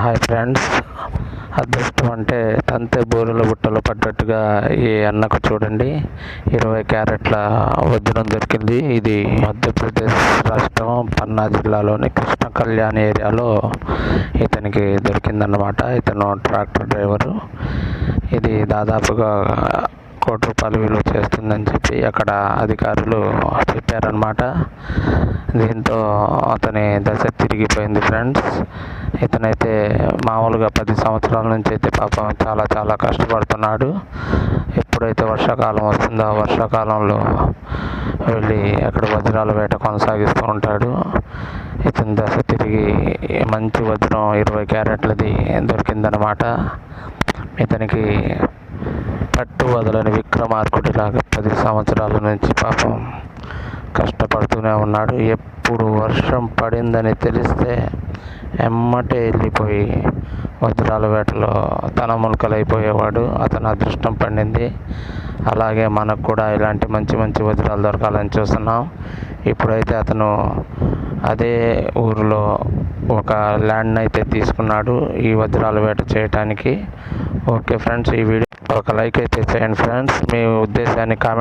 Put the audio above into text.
Hi friends. అదృష్టం అంటే తంతే బూరెల బుట్టలు పడ్డట్టుగా ఈ అన్నకు చూడండి. ఇరవై క్యారెట్ల వజ్రం దొరికింది. ఇది మధ్యప్రదేశ్ రాష్ట్రం పన్నా జిల్లాలోని కృష్ణ కళ్యాణ్ ఏరియాలో ఇతనికి దొరికిందన్నమాట. ఇతను ట్రాక్టర్ డ్రైవరు. ఇది దాదాపుగా కోటి రూపాయలు విలువ చేస్తుందని చెప్పి అక్కడ అధికారులు చెప్పారనమాట దీంతో అతని దశ తిరిగిపోయింది ఫ్రెండ్స్. ఇతనైతే మామూలుగా పది సంవత్సరాల నుంచి అయితే పాపం చాలా చాలా కష్టపడుతున్నాడు. ఎప్పుడైతే వర్షాకాలం వస్తుందో ఆ వర్షాకాలంలో వెళ్ళి అక్కడ వజ్రాల వేట కొనసాగిస్తూ ఉంటాడు. ఇతని దశ తిరిగి మంచి వజ్రం ఇరవై క్యారెట్లది దొరికిందనమాట ఇతనికి పట్టు వదలని విక్రమార్కుడిలాగా పది సంవత్సరాల నుంచి పాపం కష్టపడుతూనే ఉన్నాడు. ఎప్పుడు వర్షం పడిందని తెలిస్తే ఎమ్మటే వెళ్ళిపోయి వజ్రాల వేటలో తన ములకలైపోయేవాడు. అతను అదృష్టం పండింది. అలాగే మనకు కూడా ఇలాంటి మంచి మంచి వజ్రాలు దొరకాలని చూస్తున్నాం. ఇప్పుడైతే అతను అదే ఊరిలో ఒక ల్యాండ్ అయితే తీసుకున్నాడు ఈ వజ్రాల వేట చేయటానికి. ఓకే ఫ్రెండ్స్ ఈ వీడియో ఒక లైక్ అయితే చేయండి ఫ్రెండ్స్. మీ ఉద్దేశాన్ని కామెంట్